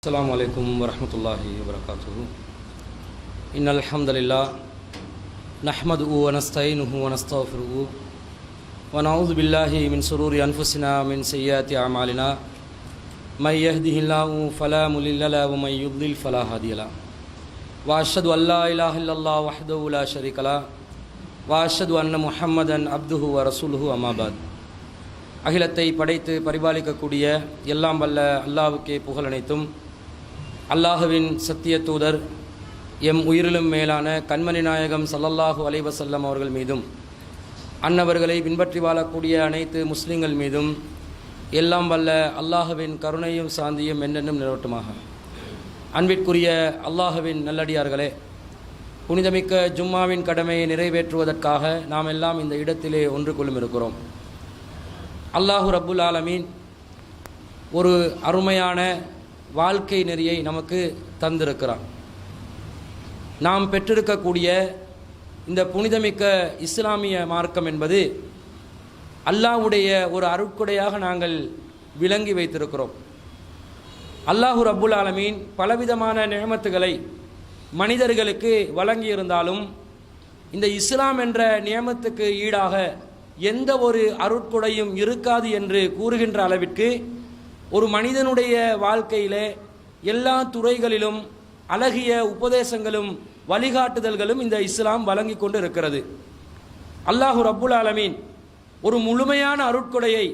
السلام عليكم ورحمة الله وبركاته إن الحمد لله نحمده ونستعينه ونستغفره ونعوذ بالله من شرور أنفسنا من سيئات أعمالنا من يهده الله فلا مضل له ومن يضلل فلا هادي له وأشهد أن لا إله إلا الله وحده لا شريك له وأشهد أن محمدا عبده ورسوله أما بعد அகிலத்தை படைத்து பரிபாலிக்கக்கூடிய எல்லாம் வல்ல அல்லாவுக்கே புகழ் அனைத்தும் அல்லாஹுவின் சத்திய தூதர் எம் உயிரிலும் மேலான கண்மணி நாயகம் சல்லல்லாஹு அலைவசல்லம் அவர்கள் மீதும் அன்னவர்களை பின்பற்றி வாழக்கூடிய அனைத்து முஸ்லிம்கள் மீதும் எல்லாம் வல்ல அல்லாஹுவின் கருணையும் சாந்தியும் என்னென்னும் நிலவட்டுமாக. அன்பிற்குரிய அல்லாஹுவின் நல்லடியார்களே புனிதமிக்க ஜும்மாவின் கடமையை நிறைவேற்றுவதற்காக நாம் எல்லாம் இந்த இடத்திலே ஒன்று கொள்ளும் இருக்கிறோம். அல்லாஹு ரபுல் ஆலமீன் ஒரு அருமையான வாழ்க்கை நெறியை நமக்கு தந்திருக்கிறான். நாம் பெற்றிருக்கக்கூடிய இந்த புனிதமிக்க இஸ்லாமிய மார்க்கம் என்பது அல்லாஹ்வுடைய ஒரு அருட்கொடையாக நாங்கள் விளங்கி வைத்திருக்கிறோம். அல்லாஹு ரப்புல் ஆலமீன் பலவிதமான நியமத்துகளை மனிதர்களுக்கு வழங்கியிருந்தாலும் இந்த இஸ்லாம் என்ற நியமத்துக்கு ஈடாக எந்த ஒரு அருட்கொடையும் இருக்காது என்று கூறுகின்ற அளவிற்கு ஒரு மனிதனுடைய வாழ்க்கையிலே எல்லா துறைகளிலும் அழகிய உபதேசங்களும் வழிகாட்டுதல்களும் இந்த இஸ்லாம் வழங்கி கொண்டு இருக்கிறது அல்லாஹு ரப்புல் ஆலமீன் ஒரு முழுமையான அருட்கொடையை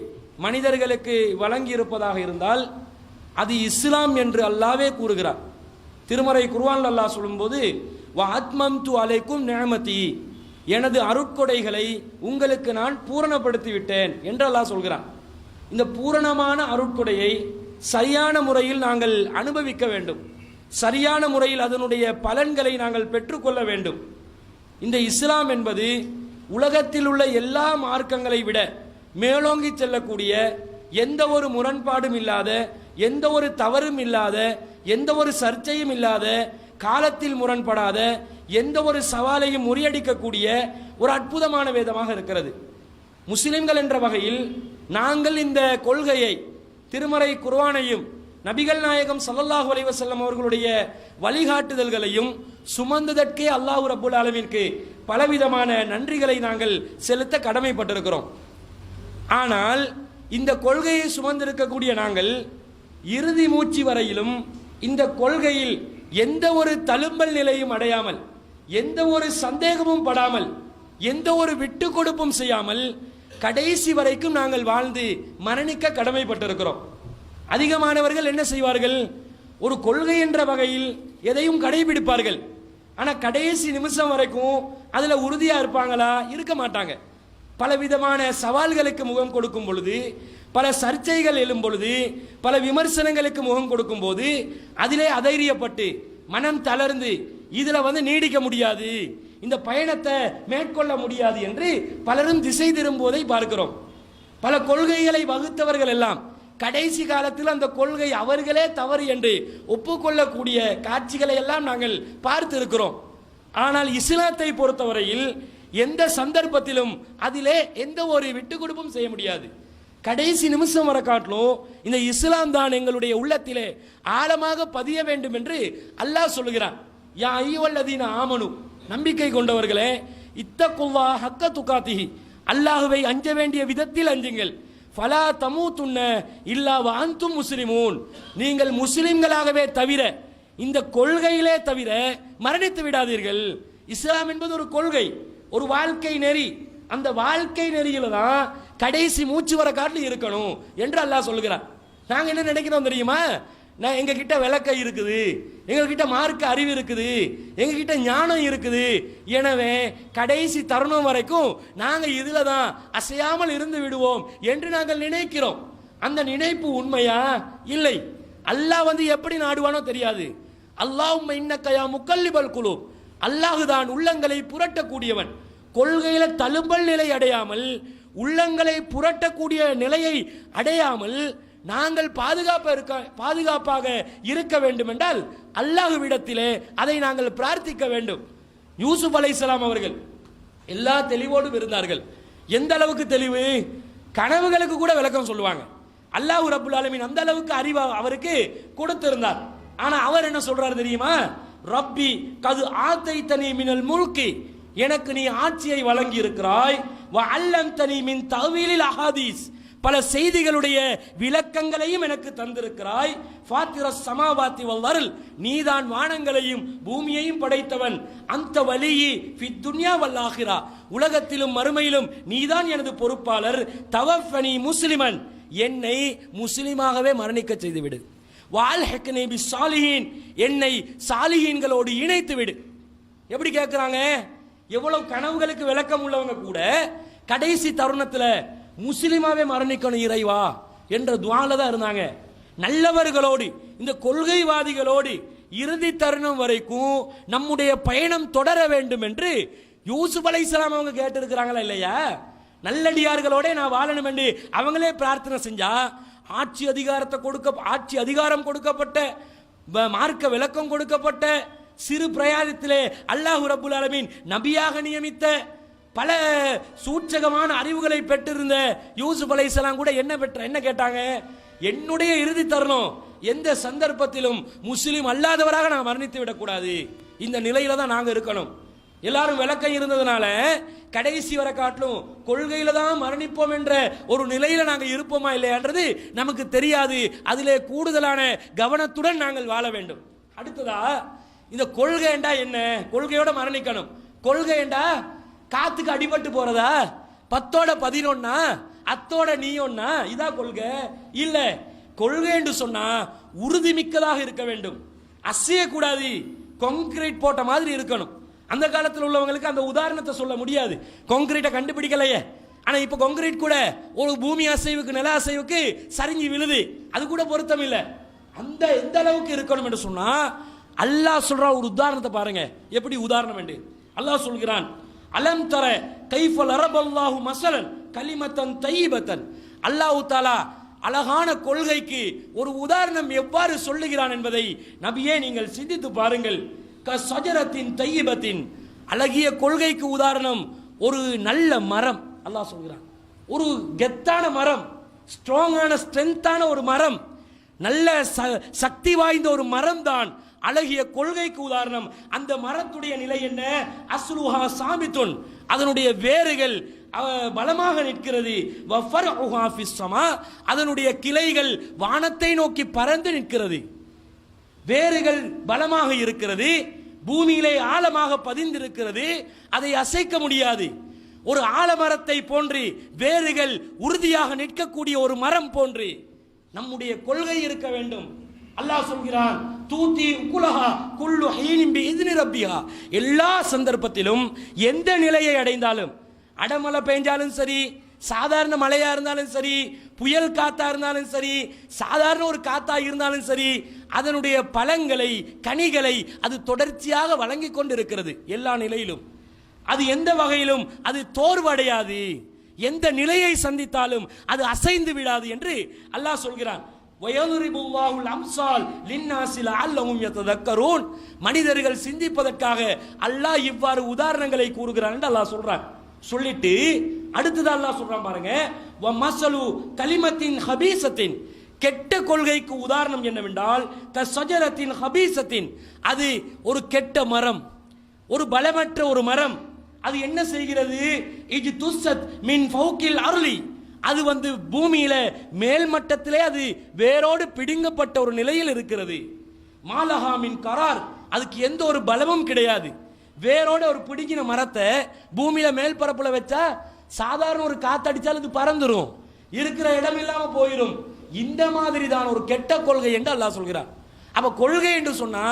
மனிதர்களுக்கு வழங்கி இருப்பதாக இருந்தால் அது இஸ்லாம் என்று அல்லாவே கூறுகிறார். திருமறை குர்வான் அல்லாஹ் சொல்லும்போது ஆத்மம் து அலைக்கும் நேமதி எனது அருட்கொடைகளை உங்களுக்கு நான் பூரணப்படுத்தி விட்டேன் என்று அல்லாஹ் சொல்கிறான். இந்த பூரணமான அருட்கொடையை சரியான முறையில் நாங்கள் அனுபவிக்க வேண்டும். சரியான முறையில் அதனுடைய பலன்களை நாங்கள் பெற்றுக்கொள்ள வேண்டும். இந்த இஸ்லாம் என்பது உலகத்தில் உள்ள எல்லா மார்க்கங்களை விட மேலோங்கி செல்லக்கூடிய எந்த ஒரு முரண்பாடும் இல்லாத எந்த ஒரு தவறும் இல்லாத எந்த ஒரு சர்ச்சையும் இல்லாத காலத்தில் முரண்படாத எந்த ஒரு சவாலையும் முறியடிக்கக்கூடிய ஒரு அற்புதமான வேதமாக இருக்கிறது. முஸ்லிம்கள் என்ற வகையில் நாங்கள் இந்த கொள்கையை திருமறை குர்வானையும் நபிகள் நாயகம் சல்லல்லாஹு அலைவசல்லம் அவர்களுடைய வழிகாட்டுதல்களையும் சுமந்ததற்கே அல்லாஹ் ரபுல் அளவிற்கு பலவிதமான நன்றிகளை நாங்கள் செலுத்த கடமைப்பட்டிருக்கிறோம். ஆனால் இந்த கொள்கையை சுமந்திருக்கக்கூடிய நாங்கள் இறுதி மூச்சு வரையிலும் இந்த கொள்கையில் எந்த ஒரு தழும்பல் நிலையும் அடையாமல் எந்த ஒரு சந்தேகமும் படாமல் எந்த ஒரு விட்டு கொடுப்பும் செய்யாமல் கடைசி வரைக்கும் நாங்கள் வாழ்ந்து மரணிக்க கடமைப்பட்டிருக்கிறோம். அதிகமானவர்கள் என்ன செய்வார்கள்? ஒரு கொள்கை என்ற வகையில் எதையும் கடைபிடிப்பார்கள். ஆனால் கடைசி நிமிஷம் வரைக்கும் அதில் உறுதியாக இருப்பாங்களா? இருக்க மாட்டாங்க. பல விதமான சவால்களுக்கு முகம் கொடுக்கும் பொழுது பல சர்ச்சைகள் எழும் பொழுது பல விமர்சனங்களுக்கு முகம் கொடுக்கும் போது அதிலே அதைரியப்பட்டு மனம் தளர்ந்து இதில் வந்து நீடிக்க முடியாது. இந்த பயணத்தை மேற்கொள்ள முடியாது என்று பலரும் திசை திரும்புவதை பார்க்கிறோம். பல கொள்கைகளை வகுத்தவர்கள் எல்லாம் கடைசி காலத்தில் அந்த கொள்கை அவர்களே தவறு என்று ஒப்புக்கொள்ளக்கூடிய காட்சிகளை எல்லாம் நாங்கள் பார்த்து இருக்கிறோம் ஆனால் இஸ்லாத்தை பொறுத்தவரையில் எந்த சந்தர்ப்பத்திலும் அதிலே எந்த ஒரு விட்டு கொடுப்பும் செய்ய முடியாது. கடைசி நிமிஷம் வர காட்டிலும் இந்த இஸ்லாம் தான் எங்களுடைய உள்ளத்திலே ஆழமாக பதிய வேண்டும் என்று அல்லாஹ் சொல்லுகிறான் யா ஐயவல்லதீன ஆமனு. நம்பிக்கை கொண்டவர்களே இத்தக்குவா ஹக்க துக்காத்திஹி அல்லாஹுவை அஞ்ச வேண்டிய விதத்தில் அஞ்சுங்கள். ஃபலா தமு துண்ண இல்லா வாந்தும் முஸ்லிமூன். நீங்கள் முஸ்லிம்களாகவே தவிர இந்த கொள்கையிலே தவிர மரணித்து விடாதீர்கள். இஸ்லாம் என்பது ஒரு கொள்கை ஒரு வாழ்க்கை நெறி. அந்த வாழ்க்கை நெறியில தான் கடைசி மூச்சு வர காட்டில் இருக்கணும் என்று அல்லாஹ் சொல்லுகிறான். நாங்கள் என்ன நினைக்கிறோம் தெரியுமா? நான் எங்ககிட்ட விளக்க இருக்குது. எங்ககிட்ட மார்க்க அறிவு இருக்குது. எங்ககிட்ட ஞானம் இருக்குது. எனவே கடைசி தருணம் வரைக்கும் நாங்கள் இதில் தான் அசையாமல் இருந்து விடுவோம் என்று நாங்கள் நினைக்கிறோம். அந்த நினைப்பு உண்மையா? இல்லை. அல்லாஹ் வந்து எப்படி நாடுவானோ தெரியாது. அல்லாஹ் இன்னக்கையா முக்கல்லிபல் குழு அல்லாஹுதான் உள்ளங்களை புரட்டக்கூடியவன். கொள்கையில தழும்பல் நிலை அடையாமல் உள்ளங்களை புரட்டக்கூடிய நிலையை அடையாமல் நாங்கள் பாதுகாப்பாக இருக்க பாதுகாப்பாக இருக்க வேண்டும் என்றால் அல்லாஹுவிடத்திலே அதை நாங்கள் பிரார்த்திக்க வேண்டும். யூசுப் அலைஹிஸ்ஸலாம் அவர்கள் எல்லா தெளிவோடும் இருந்தார்கள். எந்த அளவுக்கு தெளிவு? கனவுகளுக்கு கூட விளக்கம் சொல்லுவாங்க. அல்லாஹ் ரபுல் ஆலமின் அந்த அளவுக்கு அறிவு அவருக்கு கொடுத்திருந்தார். ஆனா அவர் என்ன சொல்றாரு தெரியுமா? ரப்பி கது ஆத்தை தனி மினல் முழுக்கி எனக்கு நீ ஆட்சியை வழங்கி இருக்கிறாய் வ அல்லம் தனி மின் தவிலில் அஹாதீஸ். பல செய்திகளுடைய விளக்கங்களையும் எனக்கு தந்திருக்கிறாய். ஃபாத்திர சமாவாத்தி வல்லருள் நீதான் வானங்களையும் பூமியையும் படைத்தவன். அந்த வலியி ஃபித் துன்யா வல்லாகிறா உலகத்திலும் மறுமையிலும் நீதான் எனது பொறுப்பாளர். தவஃபனி முஸ்லிமன். என்னை முஸ்லிமாகவே மரணிக்க செய்துவிடு. வால் வால்ஹக்னி பி சாலிஹீன். என்னை சாலிஹீன்களோடு இணைத்து விடு எப்படி கேட்குறாங்க எவ்வளவு கனவுகளுக்கு விளக்கம் உள்ளவங்க கூட கடைசி தருணத்தில் முஸ்லீமாவே மரணிக்கணும் இறைவா என்ற துவால தான் இருந்தாங்க. நல்லவர்களோடு இந்த கொள்கைவாதிகளோடு இறுதி தருணம் வரைக்கும் நம்முடைய பயணம் தொடர வேண்டும் என்று யூசுப் அலைஹிஸ்ஸலாம் அவங்க கேட்டிருக்கிறாங்களா இல்லையா? நல்லடியார்களோட நான் வாழணும் என்று அவங்களே பிரார்த்தனை செஞ்சா ஆட்சி அதிகாரத்தை கொடுக்க ஆட்சி அதிகாரம் கொடுக்கப்பட்ட வ- மார்க்க விளக்கம் கொடுக்கப்பட்ட சிறு பிரயாணத்திலே அல்லாஹ் ரபுல் அலமின் நபியாக நியமித்த பல சூட்சகமான அறிவுகளை பெற்றிருந்த யூசுப் அலைசலாம் கூட என்ன பெற்ற என்ன கேட்டாங்க? என்னுடைய இறுதி தருணம் எந்த சந்தர்ப்பத்திலும் முஸ்லீம் அல்லாதவராக நான் மரணித்து விடக்கூடாது. இந்த நிலையில தான் நாங்கள் இருக்கணும். எல்லாரும் விளக்கம் இருந்ததுனால கடைசி வரை காட்டிலும் கொள்கையில தான் மரணிப்போம் என்ற ஒரு நிலையில நாங்கள் இருப்போமா இல்லையான்றது நமக்கு தெரியாது. அதிலே கூடுதலான கவனத்துடன் நாங்கள் வாழ வேண்டும். அடுத்ததா இந்த கொள்கைண்டா என்ன? கொள்கையோட மரணிக்கணும். கொள்கைண்டா காத்துக்கு அடிபட்டு போறதா? பத்தோட பதினொன்னா அத்தோட நீ ஒன்னா இதா கொள்கை. இல்ல கொள்கை என்று சொன்னா உறுதிமிக்கதாக இருக்க வேண்டும். அசையக்கூடாது கான்கிரீட் போட்ட மாதிரி இருக்கணும். அந்த காலத்தில் உள்ளவங்களுக்கு அந்த உதாரணத்தை சொல்ல முடியாது. கான்கிரீட்டை கண்டுபிடிக்கலையே. ஆனா இப்ப கான்கிரீட் கூட ஒரு பூமி அசைவுக்கு நில அசைவுக்கு சரிஞ்சு விழுது. அது கூட பொருத்தம் இல்லை. அந்த எந்த அளவுக்கு இருக்கணும் என்று சொன்னா அல்லாஹ் சொல்ற ஒரு உதாரணத்தை பாருங்க. எப்படி உதாரணம் என்று? அல்லாஹ் சொல்கிறான் அலம் தர கைஃபல் அரபல்லாஹு மசலன் கலிமத்தன் தையிபத்தன். அல்லாஹ் தாலா அழகான கொள்கைக்கு ஒரு உதாரணம் எவ்வாறு சொல்லுகிறான் என்பதை நபியே நீங்கள் சிந்தித்து பாருங்கள். க சஜரத்தின் தையிபத்தின் அழகிய கொள்கைக்கு உதாரணம் ஒரு நல்ல மரம் அல்லாஹ் சொல்கிறான். ஒரு கெத்தான மரம் ஸ்ட்ராங்கான ஸ்ட்ரென்த்தான ஒரு மரம் நல்ல ச- சக்தி வாய்ந்த ஒரு மரம் தான் அழகிய கொள்கைக்கு உதாரணம். அந்த மரத்துடைய நிலை என்ன? அஸ்லுஹா சாமித்துன் அதனுடைய வேர்கள் பலமாக நிற்கிறது. அதனுடைய கிளைகள் வானத்தை நோக்கி பறந்து நிற்கிறது. வேர்கள் பலமாக இருக்கிறது. பூமியிலே ஆழமாக பதிந்திருக்கிறது. அதை அசைக்க முடியாது. ஒரு ஆலமரத்தை போன்று வேர்கள் உறுதியாக நிற்கக்கூடிய ஒரு மரம் போன்று நம்முடைய கொள்கை இருக்க வேண்டும். அல்லாஹ் சொல்கிறான் தூத்தி உக்குலஹா குல்லு ஹீனிம்பி பிஇذن ரப்பியா எல்லா சந்தர்ப்பத்திலும் எந்த நிலையை அடைந்தாலும் அடமழை பெஞ்சாலும் சரி சாதாரண மழையா இருந்தாலும் சரி புயல் காத்தா இருந்தாலும் சரி சாதாரண ஒரு காத்தா இருந்தாலும் சரி அதனுடைய பழங்களை கனிகளை அது தொடர்ச்சியாக வழங்கி கொண்டிருக்கிறது எல்லா நிலையிலும். அது எந்த வகையிலும் அது தோர்வடையாது. எந்த நிலையை சந்தித்தாலும் அது அசைந்து விடாது என்று அல்லாஹ் சொல்கிறான். அம்சால் மனிதர்கள் சிந்திப்பதற்காக அல்லாஹ் இவ்வாறு உதாரணங்களை கூறுகிறான் என்று அல்லாஹ் சொல்றான். சொல்லிட்டு அடுத்தது அல்லாஹ் சொல்றான் பாருங்க. வ மசலு கலிமத்தின் ஹபீசத்தின் கெட்ட கொள்கைக்கு உதாரணம் என்னவென்றால் க சஜரத்தின் ஹபீசத்தின் அது ஒரு கெட்ட மரம். ஒரு பலமற்ற ஒரு மரம். அது என்ன செய்கிறது? இது துஸ்ஸத் மின் ஃபௌக்கில் அருளி. அது வந்து பூமியில மேல்மட்டத்திலே அது வேரோடு பிடுங்கப்பட்ட ஒரு நிலையில் இருக்கிறது. மாலஹாமின் கரார். அதுக்கு எந்த ஒரு பலமும் கிடையாது. வேரோட ஒரு பிடுங்கின மரத்தை பூமியில மேல்பரப்புல வச்சா சாதாரண ஒரு காத்தடிச்சால் இது பறந்துடும் இருக்கிற இடம் இல்லாம போயிடும் இந்த மாதிரி தான் ஒரு கெட்ட கொள்கை என்று அல்லாஹ் சொல்கிறார் அப்ப கொள்கை என்று சொன்னா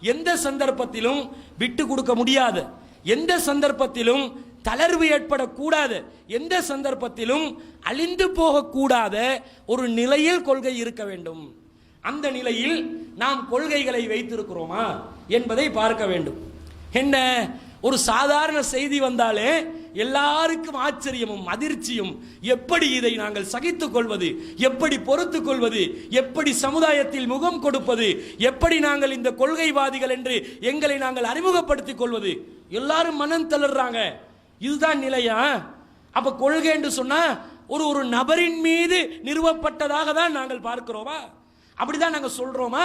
எந்த சந்தர்ப்பத்திலும் விட்டு கொடுக்க முடியாது. எந்த சந்தர்ப்பத்திலும் தளர்வு ஏற்படக்கூடாது. எந்த சந்தர்ப்பத்திலும் அழிந்து போகக்கூடாத ஒரு நிலையில் கொள்கை இருக்க வேண்டும். அந்த நிலையில் நாம் கொள்கைகளை வைத்திருக்கிறோமா என்பதை பார்க்க வேண்டும். என்ன ஒரு சாதாரண செய்தி வந்தாலே எல்லாருக்கும் ஆச்சரியமும் அதிர்ச்சியும் எப்படி இதை நாங்கள் சகித்துக் கொள்வது எப்படி பொறுத்துக் கொள்வது எப்படி சமுதாயத்தில் முகம் கொடுப்பது எப்படி நாங்கள் இந்த கொள்கைவாதிகள் என்று எங்களை நாங்கள் அறிமுகப்படுத்திக் கொள்வது எல்லாரும் மனம் தளர்றாங்க. இதுதான் நிலையா? அப்ப கொள்கை என்று சொன்னா ஒரு ஒரு நபரின் மீது நிறுவப்பட்டதாக தான் நாங்கள் பார்க்கிறோமா? அப்படிதான் நாங்க சொல்றோமா?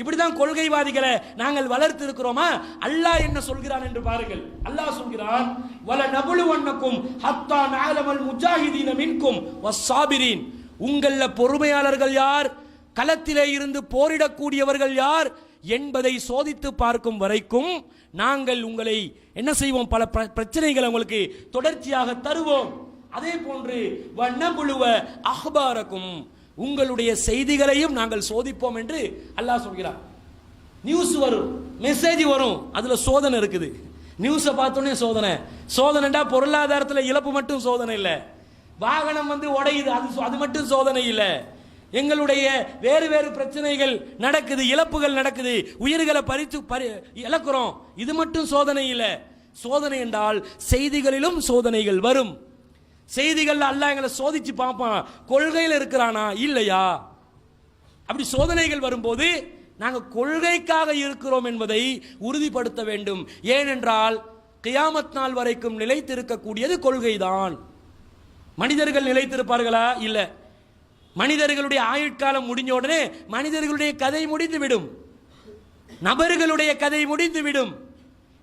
இப்படிதான் கொள்கைவாதிகளை நாங்கள் வளர்த்து இருக்கிறோமா அல்லாஹ் என்ன சொல்கிறான் என்று பாருங்கள். அல்லாஹ் சொல்கிறான் வல நபுலுவன்னக்கும் ஹத்தா நஅலமல் முஜாஹிதீன மின்கும் வசாபிரீன் உங்கள்ல பொறுமையாளர்கள் யார்? களத்திலே இருந்து போரிடக்கூடியவர்கள் யார்? என்பதை சோதித்து பார்க்கும் வரைக்கும் நாங்கள் உங்களை என்ன செய்வோம்? பல பிர- பிரச்சனைகளை உங்களுக்கு தொடர்ச்சியாக தருவோம். அதே போன்று வண்ணபுழுவ அஹ்பாரக்கும் உங்களுடைய செய்திகளையும் நாங்கள் சோதிப்போம் என்று அல்லாஹ் சொல்கிறார் நியூஸ் வரும் மெசேஜ் வரும் அதில் சோதனை இருக்குது. நியூஸை பார்த்தோன்னே சோதனை. சோதனைண்டா பொருளாதாரத்தில் இழப்பு மட்டும் சோதனை இல்லை. வாகனம் வந்து உடையுது அது அது மட்டும் சோதனை இல்லை. எங்களுடைய வேறு வேறு பிரச்சனைகள் நடக்குது இழப்புகள் நடக்குது உயிர்களை பறித்து பறி இழக்கிறோம். இது மட்டும் சோதனை இல்லை. சோதனை என்றால் செய்திகளிலும் சோதனைகள் வரும். செய்திகள் அல்லாஹ் எங்களை சோதிச்சு பார்ப்பான். கொள்கையில் இருக்கிறானா? இல்லையா? அப்படி சோதனைகள் வரும்போது நாங்கள் கொள்கைக்காக இருக்கிறோம் என்பதை உறுதிப்படுத்த வேண்டும். ஏனென்றால் கியாமத் நாள் வரைக்கும் நிலைத்திருக்கக்கூடியது கொள்கைதான். மனிதர்கள் நிலைத்திருப்பார்களா? இல்லை. மனிதர்களுடைய ஆயுட்காலம் முடிஞ்ச உடனே மனிதர்களுடைய கதை முடிந்துவிடும். நபர்களுடைய கதை முடிந்துவிடும்.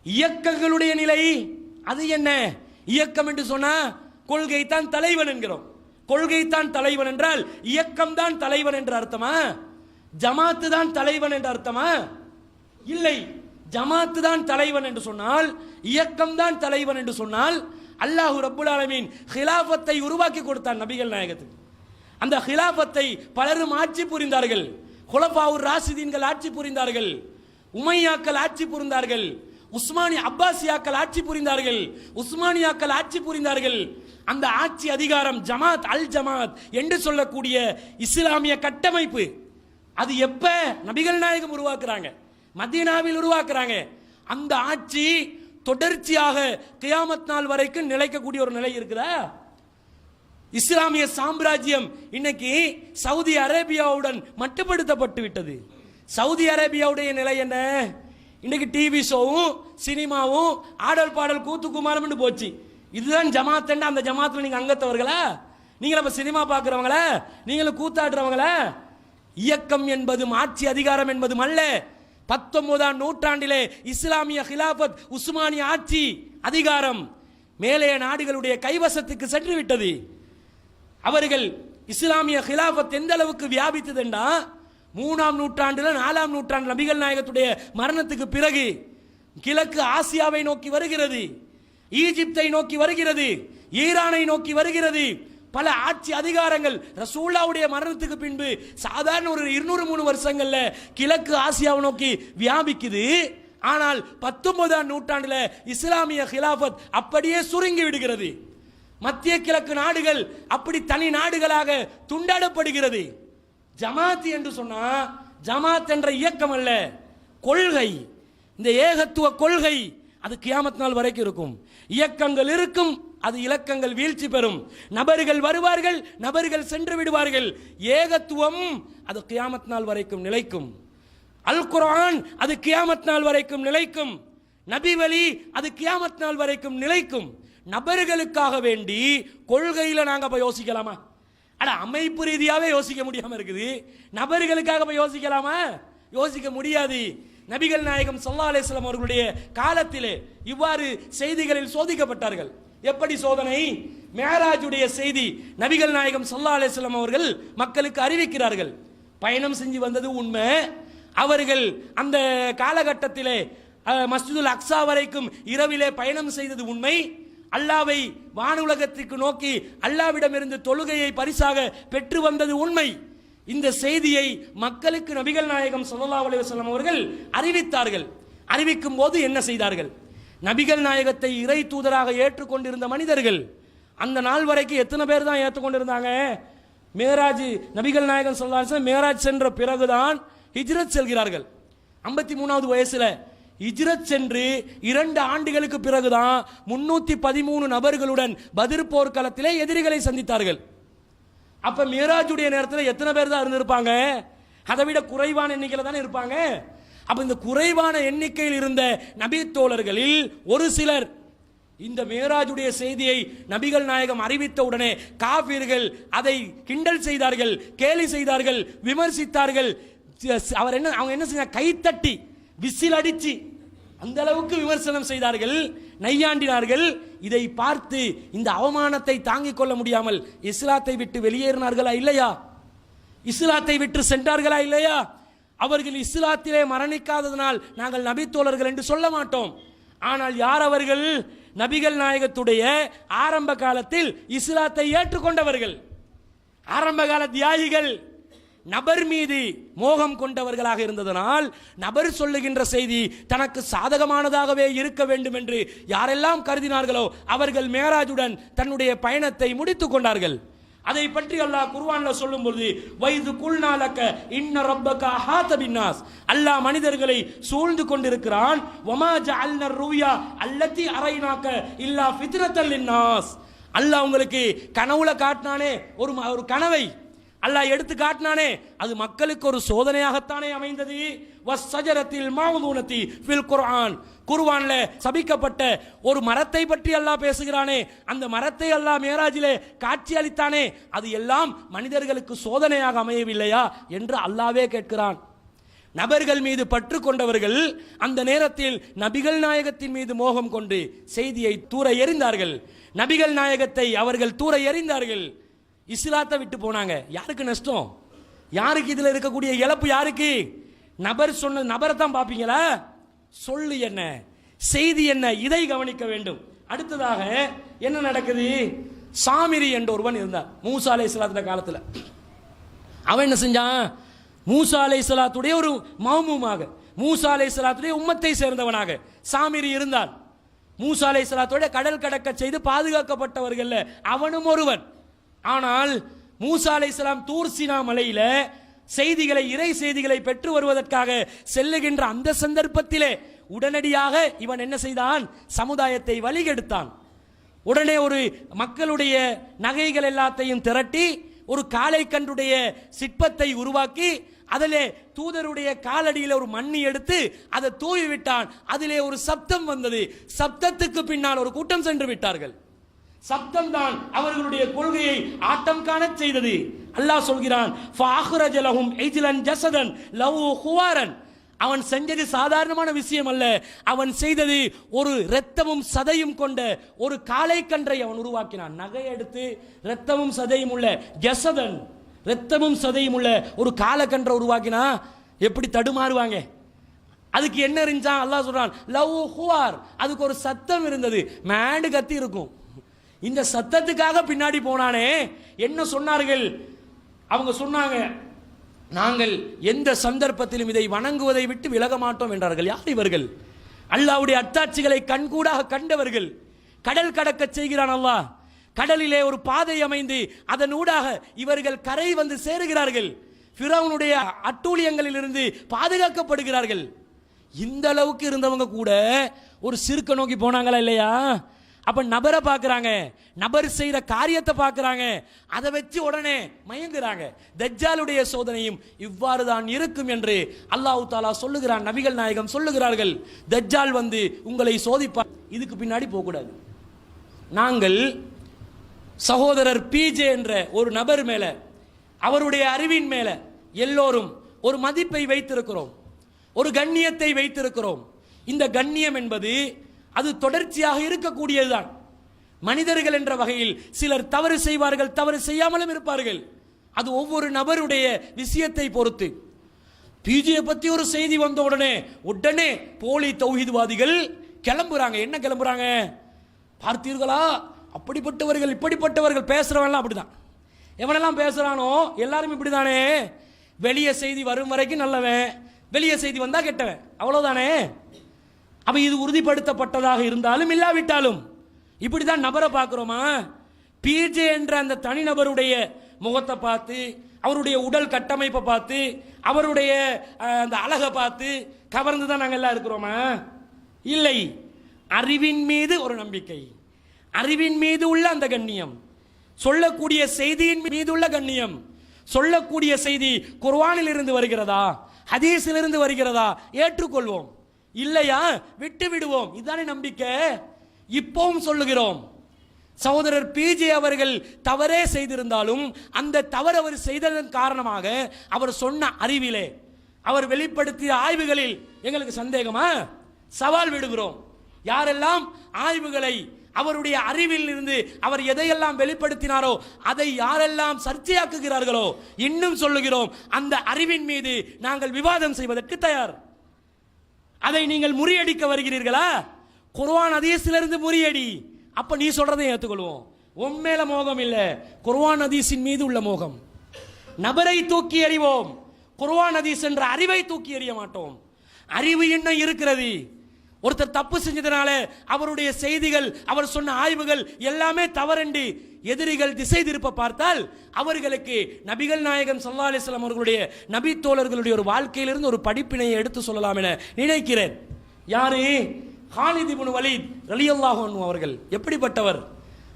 இயக்கங்களுடைய நிலை அது என்ன? இயக்கம் என்று சொன்னா கொள்கை தான் தலைவன் என்கிறோம். கொள்கை தான் தலைவன் என்றால் இயக்கம் தான் தலைவன் என்ற அர்த்தமா? ஜமாத்து தான் தலைவன் என்ற அர்த்தமா? இல்லை ஜமாத்து தான் தலைவன் என்று சொன்னால் இயக்கம் தான் தலைவன் என்று சொன்னால் அல்லாஹு ரபுல் ஆலமீன் ஹிலாபத்தை உருவாக்கி கொடுத்தான் நபிகள் நாயகத்துக்கு. அந்த ஹிலாபத்தை பலரும் ஆட்சி புரிந்தார்கள். குலபாவூர் ராசிதீன்கள் ஆட்சி புரிந்தார்கள். உமையாக்கள் ஆட்சி புரிந்தார்கள். உஸ்மானி அப்பாசியாக்கள் ஆட்சி புரிந்தார்கள். உஸ்மானியாக்கள் ஆட்சி புரிந்தார்கள். அந்த ஆட்சி அதிகாரம் ஜமாத் அல் ஜமாத் என்று சொல்லக்கூடிய இஸ்லாமிய கட்டமைப்பு. அது எப்ப நபிகள் நாயகம் உருவாக்குறாங்க? மதீனாவில் உருவாக்குறாங்க. அந்த ஆட்சி தொடர்ச்சியாக கியாமத் நாள் வரைக்கும் நிலைக்கக்கூடிய ஒரு நிலை இருக்குதா? இஸ்லாமிய சாம்ராஜ்யம் இன்னைக்கு சவுதி அரேபியாவுடன் மட்டுப்படுத்தப்பட்டு விட்டது சவுதி அரேபியாவுடைய நிலை என்ன? இன்னைக்கு டிவி ஷோவும் சினிமாவும் ஆடல் பாடல் கூத்து குமாரம்னு போச்சு. இதுதான் ஜமாத்தண்டா அந்த ஜமாத்துல நீங்கள் அங்கத்தவர்களா? நீங்கள் அப்ப சினிமா பார்க்கறவங்களா? நீங்களும் கூத்தாடுறவங்களா? இயக்கம் என்பதும் ஆட்சி அதிகாரம் என்பதும் அல்ல. பத்தொன்பதாம் நூற்றாண்டிலே இஸ்லாமிய ஹிலாபத் உஸ்மானிய ஆட்சி அதிகாரம் மேலே நாடுகளுடைய கைவசத்துக்கு சென்று விட்டது அவர்கள் இஸ்லாமிய ஹிலாபத் எந்த அளவுக்கு வியாபித்ததுண்டா மூணாம் நூற்றாண்டுல நாலாம் நூற்றாண்டு நபிகள் நாயகத்துடைய மரணத்துக்கு பிறகு கிழக்கு ஆசியாவை நோக்கி வருகிறது ஈஜிப்தை நோக்கி வருகிறது ஈரானை நோக்கி வருகிறது. பல ஆட்சி அதிகாரங்கள் ரசூல்லாவுடைய மரணத்துக்கு பின்பு சாதாரண ஒரு இருநூறு மூணு வருஷங்கள்ல கிழக்கு ஆசியாவை நோக்கி வியாபிக்குது. ஆனால் பத்தொன்பதாம் நூற்றாண்டுல இஸ்லாமிய ஹிலாபத் அப்படியே சுருங்கி விடுகிறது. மத்திய கிழக்கு நாடுகள் அப்படி தனி நாடுகளாக துண்டாடப்படுகிறது. ஜமாத் என்று சொன்னா ஜமாத் என்ற இயக்கம் அல்ல கொள்கை. இந்த ஏகத்துவ கொள்கை அது கியாமத் நாள் வரைக்கும் இருக்கும். இயக்கங்கள் இருக்கும் அது இலக்கங்கள் வீழ்ச்சி பெறும். நபர்கள் வருவார்கள் நபர்கள் சென்று விடுவார்கள். ஏகத்துவம் அது கியாமத் நாள் வரைக்கும் நிலைக்கும். அல் குரான் அது கியாமத் நாள் வரைக்கும் நிலைக்கும். நபி வழி அது கியாமத் நாள் வரைக்கும் நிலைக்கும். நபர்களுக்காக வேண்டி கொள்கையில் நாங்கள் போய் யோசிக்கலாமா? அட அமைப்பு ரீதியாகவே யோசிக்க முடியாமல் இருக்குது. நபர்களுக்காக போய் யோசிக்கலாமா? யோசிக்க முடியாது. நபிகள் நாயகம் சல்லா அலிஸ்லாம் அவர்களுடைய காலத்திலே இவ்வாறு செய்திகளில் சோதிக்கப்பட்டார்கள். எப்படி சோதனை? மேராஜுடைய செய்தி நபிகள் நாயகம் சல்லா அலிஸ்லாம் அவர்கள் மக்களுக்கு அறிவிக்கிறார்கள். பயணம் செஞ்சு வந்தது உண்மை. அவர்கள் அந்த காலகட்டத்திலே மஸ்ஜிதுல் அக்ஸா வரைக்கும் இரவிலே பயணம் செய்தது உண்மை. அல்லாவை வானுலகத்திற்கு நோக்கி அல்லாவிடமிருந்து தொழுகையை பரிசாக பெற்று வந்தது உண்மை. இந்த செய்தியை மக்களுக்கு நபிகள் நாயகம் சல்லா அலுவலம் அவர்கள் அறிவித்தார்கள். அறிவிக்கும் போது என்ன செய்தார்கள்? நபிகள் நாயகத்தை இறை தூதராக ஏற்றுக்கொண்டிருந்த மனிதர்கள் அந்த நாள் வரைக்கும் எத்தனை பேர் தான் ஏற்றுக்கொண்டிருந்தாங்க? மேராஜ் நபிகள் நாயகம் சொல்லா மேராஜ் சென்ற பிறகுதான் ஹிஜ்ரத் செல்கிறார்கள். ஐம்பத்தி மூணாவது வயசுல இஜ்ரத் சென்று இரண்டு ஆண்டுகளுக்கு பிறகுதான் முன்னூத்தி பதிமூணு நபர்களுடன் பதிர் போர்க்களத்திலே எதிரிகளை சந்தித்தார்கள். அப்ப மிராஜுடைய நேரத்தில் எத்தனை பேர் தான் இருந்திருப்பாங்க? அதை விட குறைவான எண்ணிக்கையில் தானே இருப்பாங்க? அப்ப இந்த குறைவான எண்ணிக்கையில் இருந்த நபி தோழர்களில் ஒரு சிலர் இந்த மேராஜுடைய செய்தியை நபிகள் நாயகம் அறிவித்த உடனே காபீர்கள் அதை கிண்டல் செய்தார்கள் கேலி செய்தார்கள் விமர்சித்தார்கள். அவர் என்ன அவங்க என்ன செஞ்சாங்க? கைத்தட்டி விசில் அடிச்சு அந்த அளவுக்கு விமர்சனம் செய்தார்கள் நையாண்டினார்கள். இதை பார்த்து இந்த அவமானத்தை தாங்கிக் கொள்ள முடியாமல் இஸ்லாத்தை விட்டு வெளியேறினார்களா இல்லையா? இஸ்லாத்தை விட்டு சென்றார்களா இல்லையா? அவர்கள் இஸ்லாத்திலே மரணிக்காததனால் நாங்கள் நபித்தோழர்கள் என்று சொல்ல மாட்டோம். ஆனால் யார் அவர்கள்? நபிகள் நாயகத்துடைய ஆரம்ப காலத்தில் இஸ்லாத்தை ஏற்றுக்கொண்டவர்கள். ஆரம்ப கால தியாகிகள். நபர் மீது மோகம் கொண்டவர்களாக இருந்ததனால் நபர் சொல்லுகின்ற செய்தி தனக்கு சாதகமானதாகவே இருக்க வேண்டும் என்று யாரெல்லாம் கருதினார்களோ அவர்கள் மேராஜுடன் தன்னுடைய பயணத்தை முடித்துக் கொண்டார்கள். அதை பற்றி அல்லாஹ் குர்ஆன்ல சொல்லும்போது வைது குல்நாலக்க இன்ன ரப்பக அஹாத பின்னாஸ். அல்லாஹ் மனிதர்களை சூழ்ந்து கொண்டிருக்கிறான். வமா ஜஅல்ன ருயா அல்லதி அரைனாக்க இல்லா ஃபித்ரத்தல் லின்னாஸ். அல்லாஹ் உங்களுக்கு கனவுல காட்டினானே ஒரு ஒரு கனவை. அல்லாஹ் எடுத்து காட்டினானே. அது மக்களுக்கு ஒரு சோதனையாகத்தானே அமைந்தது. வசஜரத்தில் மாவுதூனத்தி ஃபில் குர்ஆன். குர்ஆன்ல சபிக்கப்பட்ட ஒரு மரத்தை பற்றி அல்லாஹ் பேசுகிறானே. அந்த மரத்தை அல்லாஹ் மேராஜிலே காட்சி அளித்தானே. அது எல்லாம் மனிதர்களுக்கு சோதனையாக அமையவில்லையா என்று அல்லாவே கேட்கிறான். நபர்கள் மீது பற்று கொண்டவர்கள் அந்த நேரத்தில் நபிகள் நாயகத்தின் மீது மோகம் கொண்டு செய்தியை தூர எறிந்தார்கள். நபிகள் நாயகத்தை அவர்கள் தூர எறிந்தார்கள். இஸ்லாத்தை விட்டு போனாங்க. யாருக்கு நஷ்டம்? யாருக்கு இதில் இருக்கக்கூடிய இழப்பு யாருக்கு? நபர் சொன்ன நபரை தான் பார்ப்பீங்களா? சொல்லு என்ன? செய்தி என்ன? இதை கவனிக்க வேண்டும். அடுத்ததாக என்ன நடக்குது? சாமிரி என்ற ஒருவன் இருந்தார் மூசா அலை இஸ்லாத்துல காலத்தில். அவன் என்ன செஞ்சான்? மூசா அலை இஸ்லாத்துடைய ஒரு மாமுமாக மூசா அலை இஸ்லாத்துடைய உம்மத்தை சேர்ந்தவனாக சாமிரி இருந்தான். மூசா அலை சலாத்தோட கடல் கடக்க செய்து பாதுகாக்கப்பட்டவர்கள் அவனும் ஒருவன். ஆனால் மூசா அலை இஸ்லாம் தூர்சினா மலையில செய்திகளை இறை செய்திகளை பெற்று வருவதற்காக செல்லுகின்ற அந்த சந்தர்ப்பத்திலே உடனடியாக இவன் என்ன செய்தான்? சமுதாயத்தை வழிகெடுத்தான். உடனே ஒரு மக்களுடைய நகைகள் எல்லாத்தையும் திரட்டி ஒரு காளை கன்றுடைய சிற்பத்தை உருவாக்கி அதிலே தூதருடைய காலடியில் ஒரு மண்ணி எடுத்து அதை தூவி விட்டான். அதிலே ஒரு சப்தம் வந்தது. சப்தத்துக்கு பின்னால் ஒரு கூட்டம் சென்று விட்டார்கள். சப்தம் தான் அவர்களுடைய கொள்கையை ஆட்டம் காணச் செய்தது. அல்லாஹ் சொல்கிறான் "ஃபஅஹ்ரஜ லஹும் ஹுவாரன். அவன் செஞ்சது சாதாரணமான விஷயம் அல்ல. அவன் செய்தது ஒரு இரத்தமும் சதையும் கொண்ட ஒரு காளைக்கன்றை கன்றை அவன் உருவாக்கினான். நகை எடுத்து இரத்தமும் சதையும் உள்ள ஜசதன் இரத்தமும் சதையும் உள்ள ஒரு காலக்கன்றை உருவாக்கினா எப்படி தடுமாறுவாங்க? அதுக்கு என்ன இருந்துச்சான்? அல்லாஹ் சொல்றான் லவ் ஹுவார். அதுக்கு ஒரு சத்தம் இருந்தது. மேண்டு கத்தி இருக்கும். இந்த சத்தத்துக்காக பின்னாடி போனானே. என்ன சொன்னார்கள்? அவங்க சொன்னாங்க நாங்கள் எந்த சந்தர்ப்பத்திலும் இதை வணங்குவதை விட்டு விலக மாட்டோம் என்றார்கள். யார் இவர்கள்? அல்லாவுடைய அத்தாட்சிகளை கண்கூடாக கண்டவர்கள். கடல் கடக்க செய்கிறான் அல்லாஹ். கடலிலே ஒரு பாதை அமைந்து அதன் ஊடாக இவர்கள் கரை வந்து சேருகிறார்கள். ஃபிரௌனுடைய அட்டூழியங்களிலிருந்து பாதுகாக்கப்படுகிறார்கள். இந்த அளவுக்கு இருந்தவங்க கூட ஒரு சிறுக்க நோக்கி போனாங்களா இல்லையா? அப்போ நபரை பார்க்குறாங்க. நபர் செய்கிற காரியத்தை பார்க்குறாங்க. அதை வச்சு உடனே மயங்குறாங்க. தஜ்ஜாலுடைய சோதனையும் இவ்வாறு தான் இருக்கும் என்று அல்லாஹு தாலா சொல்லுகிறான் நபிகள் நாயகம் சொல்லுகிறார்கள். தஜ்ஜால் வந்து உங்களை சோதிப்பார் இதுக்கு பின்னாடி போகக்கூடாது. நாங்கள் சகோதரர் பிஜே என்ற ஒரு நபர் மேலே அவருடைய அறிவின் மேலே எல்லோரும் ஒரு மதிப்பை வைத்திருக்கிறோம். ஒரு கண்ணியத்தை வைத்திருக்கிறோம். இந்த கண்ணியம் என்பது அது தொடர்ச்சியாக இருக்கக்கூடியதுதான். மனிதர்கள் என்ற வகையில் சிலர் தவறு செய்வார்கள் தவறு செய்யாமலும் இருப்பார்கள். அது ஒவ்வொரு நபருடைய விஷயத்தை பொறுத்து. பிஜியை பற்றி ஒரு செய்தி வந்த உடனே உடனே போலி தௌஹீத்வாதிகள் கிளம்புறாங்க. என்ன கிளம்புறாங்க? பார்த்தீர்களா? அப்படிப்பட்டவர்கள் இப்படிப்பட்டவர்கள் பேசுகிறவன்லாம் அப்படிதான். எவனெல்லாம் பேசுகிறானோ எல்லாரும் இப்படிதானே. வெளியே செய்தி வரும் வரைக்கும் நல்லவன் வெளியே செய்தி வந்தால் கெட்டவன். அவ்வளோதானே அப்போ இது உறுதிப்படுத்தப்பட்டதாக இருந்தாலும் இல்லாவிட்டாலும் இப்படி தான் நபரை பார்க்குறோமா? பிஜே என்ற அந்த தனிநபருடைய முகத்தை பார்த்து அவருடைய உடல் கட்டமைப்பை பார்த்து அவருடைய அந்த அழகை பார்த்து கவர்ந்து தான் நாங்கள் எல்லாம் இருக்கிறோமா? இல்லை. அறிவின் மீது ஒரு நம்பிக்கை. அறிவின் மீது உள்ள அந்த கண்ணியம். சொல்லக்கூடிய செய்தியின் மீது உள்ள கண்ணியம். சொல்லக்கூடிய செய்தி குர்ஆனில் இருந்து வருகிறதா? ஹதீஸில் இருந்து வருகிறதா? ஏற்றுக்கொள்வோம். இல்லையா? விட்டு விடுவோம். இதுதானே நம்பிக்கை? இப்பவும் சொல்லுகிறோம். சகோதரர் பிஜே அவர்கள் தவறே செய்திருந்தாலும் அந்த தவறு அவர் செய்ததன் காரணமாக அவர் சொன்ன அறிவிலே அவர் வெளிப்படுத்திய ஆய்வுகளில் எங்களுக்கு சந்தேகமா? சவால் விடுகிறோம். யாரெல்லாம் ஆய்வுகளை அவருடைய அறிவில் இருந்து அவர் எதையெல்லாம் வெளிப்படுத்தினாரோ அதை யாரெல்லாம் சர்ச்சையாக்குகிறார்களோ இன்னும் சொல்லுகிறோம் அந்த அறிவின் மீது நாங்கள் விவாதம் செய்வதற்கு தயார். அதை நீங்கள் முறியடிக்க வருகிறீர்களா? குர்வான் ஹதீஸிலிருந்து முறியடி. அப்ப நீ சொல்றதை ஏற்றுக்கொள்வோம் உண்மையில மோகம் இல்ல. குர்வான் ஹதீஸின் மீது உள்ள மோகம். நபரை தூக்கி எறிவோம். குர்வான் அதீஸ் என்ற அறிவை தூக்கி எறிய மாட்டோம். அறிவு இன்னும் இருக்கிறது? ஒருத்தர் தப்பு செஞ்சதுனால அவருடைய செய்திகள் அவர் சொன்ன ஆய்வுகள் எல்லாமே தவறண்டு எதிரிகள் திசை திருப்ப பார்த்தால் அவர்களுக்கு நபிகள் நாயகம் சல்லா அலிஸ்லாம் அவர்களுடைய நபி தோழர்களுடைய ஒரு வாழ்க்கையிலிருந்து ஒரு படிப்பினையை எடுத்து சொல்லலாம் என நினைக்கிறேன். யாரு? ஹாலித் இப்னு வலீத் ரலியல்லாஹு அவர்கள். எப்படிப்பட்டவர்?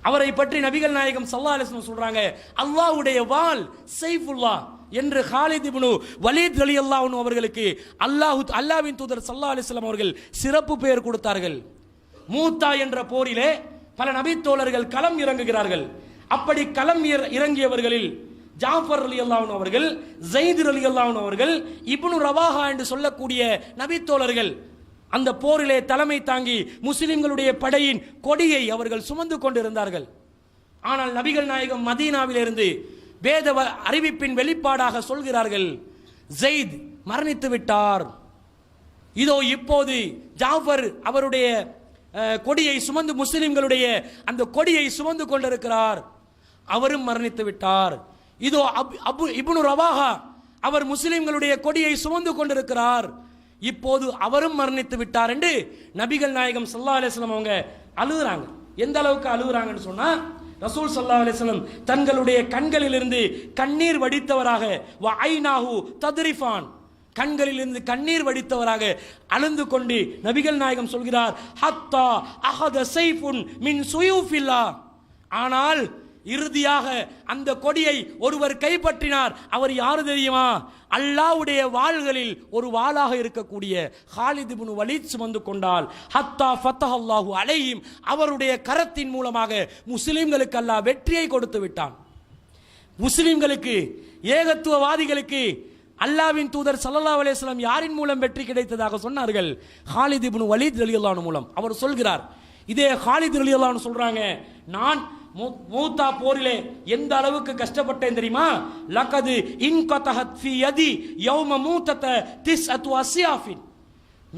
அவரை பற்றி நபிகள் நாயகம் சல்லா அலிஸ்லாம் சொல்றாங்க அல்லாவுடைய வாள் சைஃபுல்லா என்று ஹாலித் இப்னு வலீத் அலி அல்லாஹ்னு அவர்களுக்கு அல்லாஹ் அல்லாவின் தூதர் சல்லா அலிஸ்லாம் அவர்கள் சிறப்பு பெயர் கொடுத்தார்கள். மூத்தா என்ற போரிலே பல நபித்தோழர்கள் களம் இறங்குகிறார்கள். அப்படி களம் இற- இறங்கியவர்களில் ஜாஃபர் அலி அல்லாஹன் அவர்கள் ஜெயித் அலி அல்லாஹன் அவர்கள் இப்னு ரவாஹா என்று சொல்லக்கூடிய நபித்தோழர்கள் அந்த போரிலே தலைமை தாங்கி முஸ்லிம்களுடைய படையின் கொடியை அவர்கள் சுமந்து கொண்டிருந்தார்கள். ஆனால் நபிகள் நாயகம் மதீனாவிலிருந்து வேத அறிவிப்பின் வெளிப்பாடாக சொல்கிறார்கள் ஜெயித் மரணித்து விட்டார். இதோ இப்போது ஜாஃபர் அவருடைய கொடியை சுமந்து முஸ்லிம்களுடைய அந்த கொடியை சுமந்து கொண்டிருக்கிறார். அவரும் மரணித்து விட்டார். இதோ அப்- அபு இப்னு ரவாஹா அவர் முஸ்லிம்களுடைய கொடியை சுமந்து கொண்டிருக்கிறார். இப்போது அவரும் மரணித்து விட்டார் என்று நபிகள் நாயகம் சல்லா அலிஸ்லாம் அவங்க அழுகுறாங்க. எந்த அளவுக்கு அழுகுறாங்கன்னு சொன்னா ரசூல் சல்லா அலிஸ்லம் தங்களுடைய கண்களிலிருந்து கண்ணீர் வடித்தவராக வ ஐனாஹு தத்ரிஃபான். கண்களிலிருந்து கண்ணீர் வடித்தவராக அழுந்து கொண்டு நபிகள் நாயகம் சொல்கிறார் ஹத்தா அஹத சைஃபுன் மின் சுயூஃபில்லா. ஆனால் இறுதியாக அந்த கொடியை ஒருவர் கைப்பற்றினார். அவர் யாரு தெரியுமா? அல்லாஹ்வுடைய வாள்களில் ஒரு வாளாக இருக்கக்கூடிய ஹாலிது இப்னு வலீத் சுமந்து கொண்டால். ஹத்தா ஃபத்தஹ் அல்லாஹு அவருடைய கரத்தின் மூலமாக முஸ்லிம்களுக்கு அல்லாஹ் வெற்றியை கொடுத்து விட்டான். முஸ்லிம்களுக்கு ஏகத்துவவாதிகளுக்கு அல்லாவின் தூதர் சல்லல்லா அலைஹி யாரின் மூலம் வெற்றி கிடைத்ததாக சொன்னார்கள்? ஹாலித் இப்னு வலீத் அலி மூலம். அவர் சொல்கிறார் இதே ஹாலித் அலி அன்ஹு சொல்றாங்க நான் மூத்தா போரிலே எந்த அளவுக்கு கஷ்டப்பட்டேன் தெரியுமா? லகது இன் ஃபி யதி யௌம மூத்தத திஸ்அத்து அஸ்யாஃபின்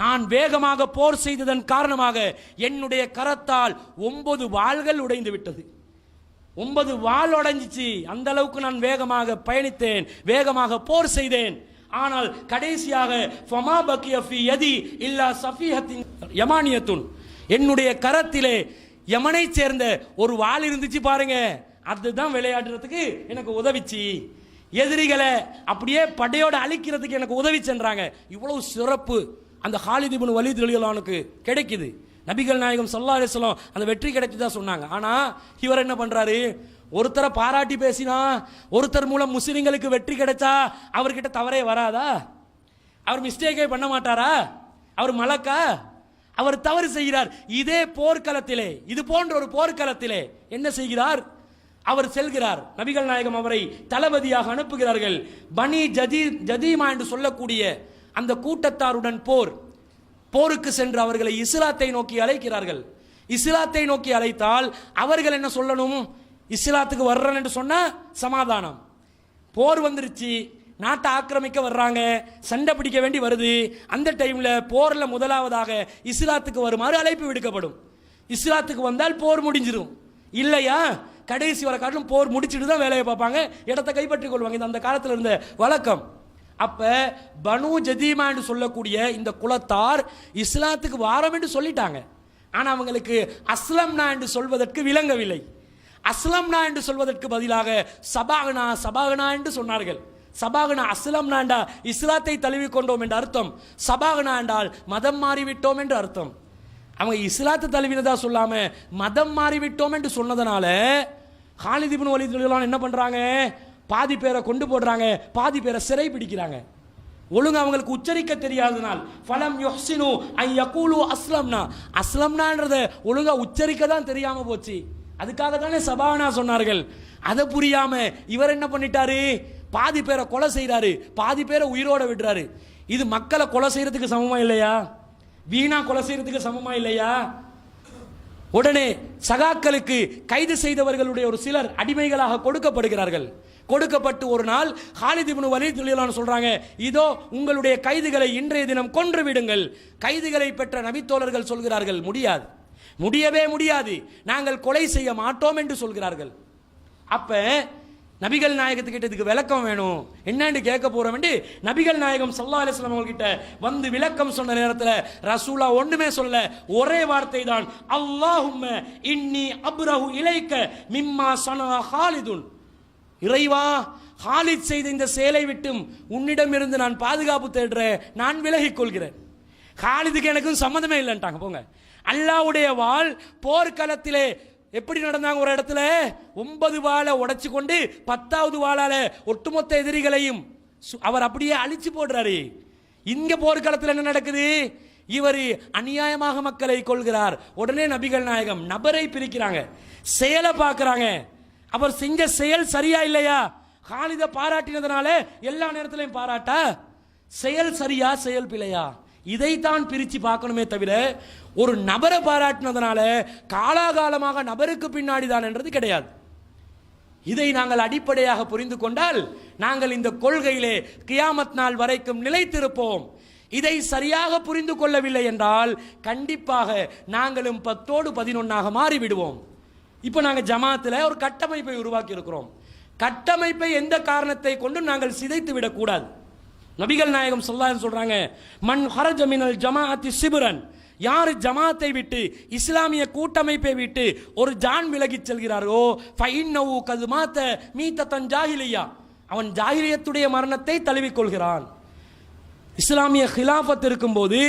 நான் வேகமாக போர் செய்ததன் காரணமாக என்னுடைய கரத்தால் ஒன்பது வாள்கள் உடைந்து விட்டது. ஒன்பது வாள் உடைஞ்சிச்சு. அந்த அளவுக்கு நான் வேகமாக பயணித்தேன் வேகமாக போர் செய்தேன். ஆனால் கடைசியாக ஃபமா பக்கிய ஃபி யதி இல்லா சஃபிஹத்தின் யமானியத்துன். என்னுடைய கரத்திலே யமனை சேர்ந்த ஒரு வாள் இருந்துச்சு பாருங்க. அதுதான் விளையாடுறதுக்கு எனக்கு உதவிச்சு. எதிரிகளை அப்படியே படையோடு அழிக்கிறதுக்கு எனக்கு உதவி சென்றாங்க. இவ்வளவு சிறப்பு. அந்த ஹாலித் இப்னு வலீத் கிடைக்குது. நபிகள் நாயகம் ஸல்லல்லாஹு சொல்லும் அந்த வெற்றி கிடைச்சதா சொன்னாங்க. ஆனால் இவர் என்ன பண்ணுறாரு ஒருத்தரை பாராட்டி பேசினா ஒருத்தர் மூலம் முஸ்லீம்களுக்கு வெற்றி கிடைச்சா அவர்கிட்ட தவறே வராதா? அவர் மிஸ்டேக்கே பண்ண மாட்டாரா? அவர் மலக்கா? அவர் தவறு செய்கிறார். இதே போர்க்களத்திலே இது போன்ற ஒரு போர்க்களத்திலே என்ன செய்கிறார்? அவர் செல்கிறார். நபிகள் நாயகம் அவரை தளபதியாக அனுப்புகிறார்கள். பனி ஜதி ஜதீமா என்று சொல்லக்கூடிய அந்த கூட்டத்தாருடன் போர். போருக்கு சென்று அவர்களை இஸ்லாத்தை நோக்கி அழைக்கிறார்கள். இஸ்லாத்தை நோக்கி அழைத்தால் அவர்கள் என்ன சொல்லணும்? இஸ்லாத்துக்கு வர்றேன் என்று சொன்ன சமாதானம். போர் வந்துருச்சு. நாட்டை ஆக்கிரமிக்க வர்றாங்க சண்டை பிடிக்க வேண்டி வருது. அந்த டைமில் போரில் முதலாவதாக இஸ்லாத்துக்கு வருமாறு அழைப்பு விடுக்கப்படும். இஸ்லாத்துக்கு வந்தால் போர் முடிஞ்சிடும் இல்லையா? கடைசி வர காட்டிலும் போர் முடிச்சுட்டு தான் வேலையை பார்ப்பாங்க. இடத்தை கைப்பற்றிக் கொள்வாங்க. இது அந்த காலத்தில் இருந்த வழக்கம். அப்போ பனு ஜதீமா என்று சொல்லக்கூடிய இந்த குலத்தார் இஸ்லாத்துக்கு வாரம் என்று சொல்லிட்டாங்க. ஆனால் அவங்களுக்கு அஸ்லம்னா என்று சொல்வதற்கு விளங்கவில்லை. அஸ்லம்னா என்று சொல்வதற்கு பதிலாக சபாகனா சபாகனா என்று சொன்னார்கள். சபாகனா அஸ்லம்னா என்றா இஸ்லாத்தை தழுவி கொண்டோம் என்ற அர்த்தம். சபாகனா என்றால் மதம் மாறிவிட்டோம் என்று அர்த்தம். அவங்க இஸ்லாத்தை தழுவினதா சொல்லாம மதம் மாறிவிட்டோம் என்று சொன்னதனால ஹாலிதிபின் இப்னு என்ன பண்றாங்க? பாதி பேரை கொண்டு போடுறாங்க. பாதி பேரை சிறை பிடிக்கிறாங்க. ஒழுங்கு அவங்களுக்கு உச்சரிக்க தெரியாதனால் ஃபலம் யொஹ்சினு ஐ யகூலு அஸ்லம்னா. அஸ்லம்னான்றத ஒழுங்கா உச்சரிக்க தான் தெரியாமல் போச்சு. அதுக்காக தானே சபானா சொன்னார்கள். அதை புரியாமல் இவர் என்ன பண்ணிட்டாரு? பாதி பேரை கொலை செய்கிறாரு பாதி பேரை உயிரோட விடுறாரு. இது மக்களை கொலை செய்யறதுக்கு சமமா இல்லையா? வீணா கொலை செய்யறதுக்கு சமமா இல்லையா? உடனே சகாக்களுக்கு கைது செய்தவர்களுடைய ஒரு சிலர் அடிமைகளாக கொடுக்கப்படுகிறார்கள். கொடுக்கப்பட்டு ஒரு நாள் ஹாலித் இப்னு வலீத் ரலியல்லாஹு சொல்றாங்க இதோ உங்களுடைய கைதுகளை இன்றைய தினம் கொன்று விடுங்கள். கைதுகளை பெற்ற நபித்தோழர்கள் சொல்கிறார்கள் முடியாது. முடியவே முடியாது. நாங்கள் கொலை செய்ய மாட்டோம் என்று சொல்கிறார்கள். அப்போ நபிகள் நாயகத்துக்கிட்ட இதுக்கு விளக்கம் வேணும். என்னன்னு கேட்க போறோம் நபிகள் நாயகம் சல்லா அலிஸ்லாம் அவங்ககிட்ட வந்து விளக்கம் சொன்ன நேரத்தில் ரசூலா ஒண்ணுமே சொல்ல ஒரே வார்த்தை தான் அல்லாஹும் இன்னி அப்ரஹு இலைக்க மிம்மா சனா ஹாலிதுன். இறைவா ஹாலித் செய்த இந்த செயலை விட்டும் உன்னிடமிருந்து நான் பாதுகாப்பு தேடுறேன் நான் விலகிக் கொள்கிறேன். ஹாலிதுக்கு எனக்கும் சம்மந்தமே இல்லைன்ட்டாங்க போங்க. அல்லாவுடைய வாள் போர்க்களத்திலே எப்படி நடந்தாங்க ஒரு இடத்துல? ஒன்பது வாளை உடைச்சு கொண்டு பத்தாவது வாளால ஒட்டுமொத்த எதிரிகளையும் சு- அவர் அப்படியே அழிச்சு போடுறாரு. இங்க போர்க்களத்தில் என்ன நடக்குது? இவர் அநியாயமாக மக்களை கொள்கிறார். உடனே நபிகள் நாயகம் நபரை பிரிக்கிறாங்க. செயலை பார்க்குறாங்க. அவர் செஞ்ச செயல் சரியா இல்லையா? ஹாலித பாராட்டினதுனால எல்லா நேரத்திலையும் பாராட்டா? செயல் சரியா செயல் பிழையா? இதைத்தான் பிரித்து பார்க்கணுமே தவிர ஒரு நபரை பாராட்டினதுனால காலாகாலமாக நபருக்கு பின்னாடி தான் என்றது கிடையாது. இதை நாங்கள் அடிப்படையாக புரிந்து கொண்டால் நாங்கள் இந்த கொள்கையிலே கியாமத் நாள் வரைக்கும் நிலைத்திருப்போம். இதை சரியாக புரிந்து கொள்ளவில்லை என்றால் கண்டிப்பாக நாங்களும் பத்தோடு பதினொன்னாக மாறிவிடுவோம். இப்போ நாங்கள் ஜமாத்தில் ஒரு கட்டமைப்பை உருவாக்கி இருக்கிறோம் கட்டமைப்பை எந்த காரணத்தை கொண்டும் நாங்கள் சிதைத்து விடக்கூடாது நபிகள் நாயகம் சொல்லான்னு சொல்கிறாங்க மண் ஹரஜ மினல் ஜமாஅத்தி சிபுரன். யார் ஜமாத்தை விட்டு இஸ்லாமிய கூட்டமைப்பை விட்டு ஒரு ஜான் விலகிச் செல்கிறாரோ ஃபைன்னவு கதுமாத்த மீத்த தன் ஜாஹிலியா. அவன் ஜாகிலியத்துடைய மரணத்தை தழுவிக்கொள்கிறான் இஸ்லாமிய ஹிலாஃபத் இருக்கும்போது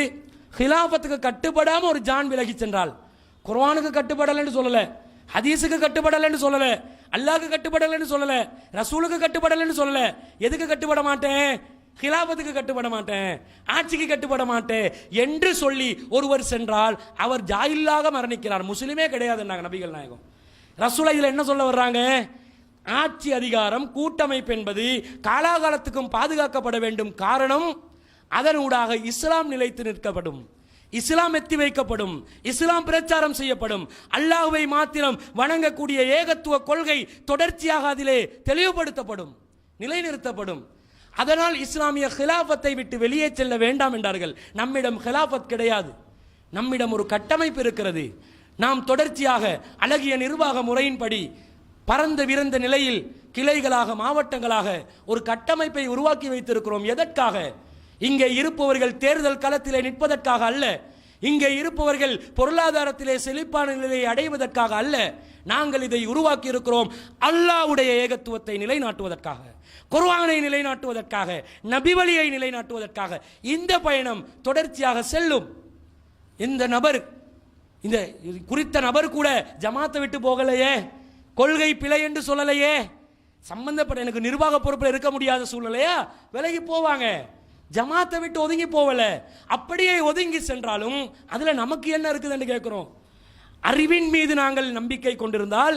ஹிலாஃபத்துக்கு கட்டுப்படாமல் ஒரு ஜான் விலகி சென்றால் குர்வானுக்கு கட்டுப்படலைன்னு சொல்லலை ஹதீஸுக்கு கட்டுப்படலைன்னு சொல்லலை அல்லாவுக்கு கட்டுப்படலைன்னு சொல்லலை ரசூலுக்கு கட்டுப்படலைன்னு சொல்லலை. எதுக்கு கட்டுப்பட மாட்டேன்? கிலாபத்துக்கு கட்டுப்பட மாட்டேன். ஆட்சிக்கு கட்டுப்பட மாட்டேன் என்று சொல்லி ஒருவர் சென்றால் அவர் ஜாயில்லாக மரணிக்கிறார். முஸ்லீமே கிடையாதுன்னாங்க நபிகள் நாயகம். ரசூலா இதில் என்ன சொல்ல வர்றாங்க? ஆட்சி அதிகாரம் கூட்டமைப்பு என்பது காலாகாலத்துக்கும் பாதுகாக்கப்பட வேண்டும் காரணம் அதனூடாக இஸ்லாம் நிலைத்து நிற்கப்படும். இஸ்லாம் எத்தி வைக்கப்படும். இஸ்லாம் பிரச்சாரம் செய்யப்படும். அல்லாஹுவை மாத்திரம் வணங்கக்கூடிய ஏகத்துவ கொள்கை தொடர்ச்சியாக அதிலே தெளிவுபடுத்தப்படும். நிலைநிறுத்தப்படும். அதனால் இஸ்லாமிய ஹிலாஃபத்தை விட்டு வெளியே செல்ல வேண்டாம் என்றார்கள். நம்மிடம் ஹிலாஃபத் கிடையாது. நம்மிடம் ஒரு கட்டமைப்பு இருக்கிறது. நாம் தொடர்ச்சியாக அழகிய நிர்வாக முறையின்படி பறந்து விரந்த நிலையில் கிளைகளாக மாவட்டங்களாக ஒரு கட்டமைப்பை உருவாக்கி வைத்திருக்கிறோம். எதற்காக? இங்கே இருப்பவர்கள் தேர்தல் களத்திலே நிற்பதற்காக அல்ல. இங்கே இருப்பவர்கள் பொருளாதாரத்திலே செழிப்பான நிலையை அடைவதற்காக அல்ல. நாங்கள் இதை உருவாக்கி இருக்கிறோம் அல்லாஹ்வுடைய ஏகத்துவத்தை நிலைநாட்டுவதற்காக குர்வானை நிலைநாட்டுவதற்காக நபிவழியை நிலைநாட்டுவதற்காக இந்த பயணம் தொடர்ச்சியாக செல்லும். இந்த நபர் இந்த குறித்த நபர் கூட ஜமாத்தை விட்டு போகலையே கொள்கை பிழை என்று சொல்லலையே. சம்பந்தப்பட்ட எனக்கு நிர்வாக பொறுப்பில் இருக்க முடியாத சூழ்நிலையா? விலகி போவாங்க. ஜமாத்தை விட்டு ஒதுங்கி போகல அப்படியே ஒதுங்கி சென்றாலும் அதில் நமக்கு என்ன இருக்குதுன்னு கேட்குறோம் அறிவின் மீது நாங்கள் நம்பிக்கை கொண்டிருந்தால்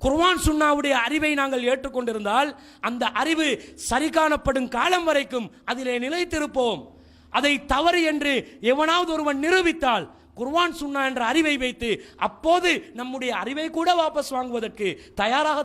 குர்வான் சுண்ணாவுடைய அறிவை நாங்கள் ஏற்றுக்கொண்டிருந்தால் அந்த அறிவு சரி காணப்படும் காலம் வரைக்கும் அதிலே நிலைத்திருப்போம். அதை தவறு என்று எவனாவது ஒருவன் நிரூபித்தால் குர்வான் சுண்ணா என்ற அறிவை வைத்து அப்போது நம்முடைய அறிவை கூட வாபஸ் வாங்குவதற்கு தயாராக